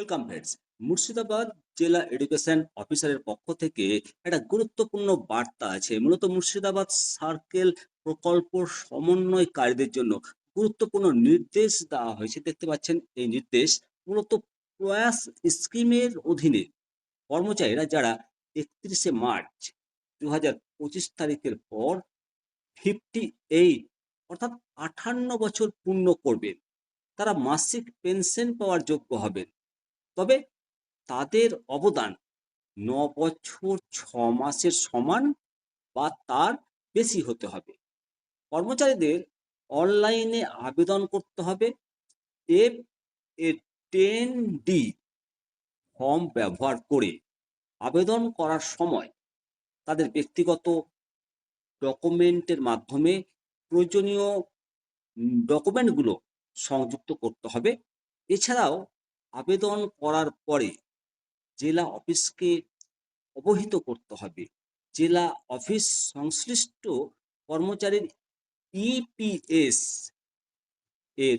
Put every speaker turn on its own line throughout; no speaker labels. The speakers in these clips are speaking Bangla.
ওয়েলকাম ফ্রেন্ডস মুর্শিদাবাদ জেলা এডুকেশন অফিসারের পক্ষ থেকে একটা গুরুত্বপূর্ণ বার্তা আছে। মূলত মুর্শিদাবাদ সার্কেল প্রকল্প সমন্বয়কারীদের জন্য গুরুত্বপূর্ণ নির্দেশ দেওয়া হয়েছে। দেখতে পাচ্ছেন এই নির্দেশ মূলত প্রয়াস স্কিমের অধীনে কর্মচারীরা যারা একত্রিশে মার্চ দু হাজার পঁচিশ তারিখের পর ফিফটি এইট অর্থাৎ আঠান্ন বছর পূর্ণ করবেন, তারা মাসিক পেনশন পাওয়ার যোগ্য হবেন। তবে তাদের অবদান ন বছর ছ মাসের সমান বা তার বেশি হতে হবে। কর্মচারীদের অনলাইনে আবেদন করতে হবে। F A ten D form ব্যবহার করে আবেদন করার সময় তাদের ব্যক্তিগত ডকুমেন্টের মাধ্যমে প্রয়োজনীয় ডকুমেন্টগুলো সংযুক্ত করতে হবে। এছাড়াও আবেদন করার পরে জেলা অফিসকে অবহিত করতে হবে। জেলা অফিস সংশ্লিষ্ট কর্মচারীর ইপিএস এর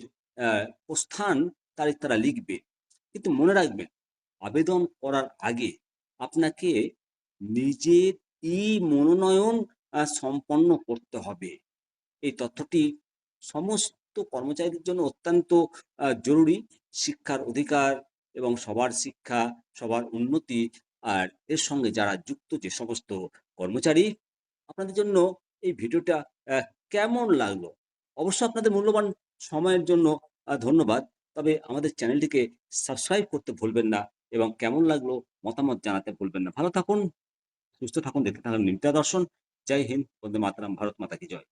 প্রস্থান তারিখ তারা লিখবে। কিন্তু মনে রাখবেন, আবেদন করার আগে আপনাকে নিজের ই মনোনয়ন সম্পন্ন করতে হবে। এই তথ্যটি সমস্ত কর্মচারীদের জন্য অত্যন্ত জরুরি শিক্ষার অধিকার এবং সবার শিক্ষা, সবার উন্নতি আর এর সঙ্গে যারা যুক্ত যে সমস্ত কর্মচারী, আপনাদের জন্য এই ভিডিওটা কেমন লাগল? অবশ্য আপনাদের মূল্যবান সময়ের জন্য ধন্যবাদ। তবে আমাদের চ্যানেলটিকে সাবস্ক্রাইব করতে ভুলবেন না এবং কেমন লাগল মতামত জানাতে ভুলবেন না। ভালো থাকুন, সুস্থ থাকুন, দেখতে থাকুন নিত্যা দর্শন জয় হিন্দ, বন্দে মাতারাম, ভারত মাতা কি জয়।